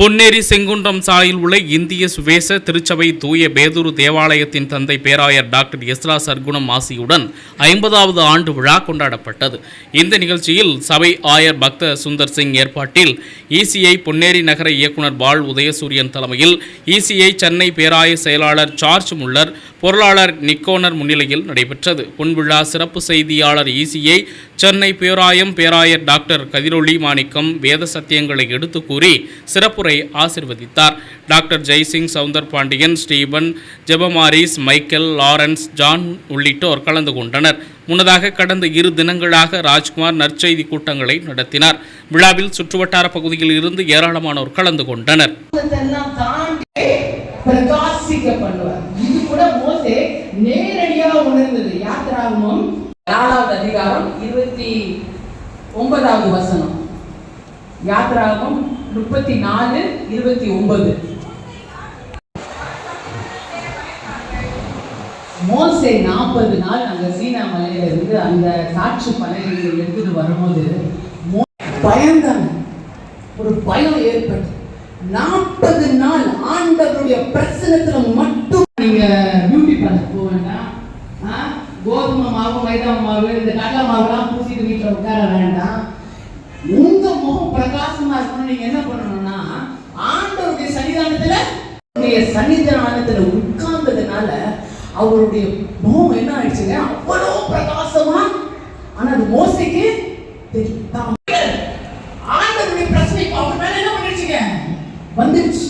பொன்னேரி செங்குன்றம் சாலையில் உள்ள இந்திய சுவேச திருச்சபை தூய பேதுரு தேவாலயத்தின் தந்தை பேராயர் டாக்டர் எஸ்ரா சர்க்குணம் ஆசியுடன் ஐம்பதாவது ஆண்டு விழா கொண்டாடப்பட்டது. இந்த நிகழ்ச்சியில் சபை ஆயர் பக்த சுந்தர் சிங் ஏற்பாட்டில் இசிஐ பொன்னேரி நகர இயக்குனர் பால் உதயசூரியன் தலைமையில் இசிஐ சென்னை பேராய செயலாளர் சார்ஜ் முல்லர் பொருளாளர் நிக்கோனர் முன்னிலையில் நடைபெற்றது. பொன்விழா சிறப்பு செய்தியாளர் ஈசியை சென்னை பேராயம் பேராயர் டாக்டர் கதிரொளி மாணிக்கம் வேத சத்தியங்களை எடுத்து கூறி சிறப்புரை ஆசிர்வதித்தார். Doctor Jaisingh Soundar Pandian Stephen Jebamaris Michael Lawrence John உள்ளிட்டோர் கலந்து கொண்டனர். முன்னதாக கடந்த இரு தினங்களாக ராஜ்குமார் நற்செய்தி கூட்டங்களை நடத்தினார். விழாவில் சுற்றுவட்டார பகுதியில் இருந்து ஏராளமானோர் கலந்து கொண்டனர். நேரடியா உணர்ந்தது. யாத்திராகமும் நாலாவது அதிகாரம் இருபத்தி ஒன்பதாவது வசனம். யாத்திராகமம் முப்பத்தி நாலு இருபத்தி ஒன்பது. மோசே நாற்பது நாள் அந்த சீனா மலையில இருந்து அந்த சாட்சி பலகையை எடுத்துட்டு வரும்போது மோ- பயந்தாங்க ஒரு பயம் ஏற்பட்டு நாற்பது நாள் ஆண்டவருடைய பிரசனத்துல மட்டும் நீங்க கோதுமை மாவு மைதா மாவு இந்த கடலை மாவுலாம் பூசிட்டு வீட்டில் உட்கார வேண்டாம். உங்க முகம் பிரகாசமா இருக்கணும் நீங்க என்ன பண்ணணும்னா ஆண்டவருடைய சன்னிதானத்துல அவருடைய சன்னிதானத்துல உட்கார்ந்ததுனால அவருடைய முகம் என்ன ஆயிடுச்சுங்க? அவ்வளவு பிரகாசமா ஆனா அது மோசைக்கு தெரியும். ஆண்டவருடைய பிரச்சனை அவர் மேல என்ன பண்ணிடுச்சுங்க? வந்துடுச்சு.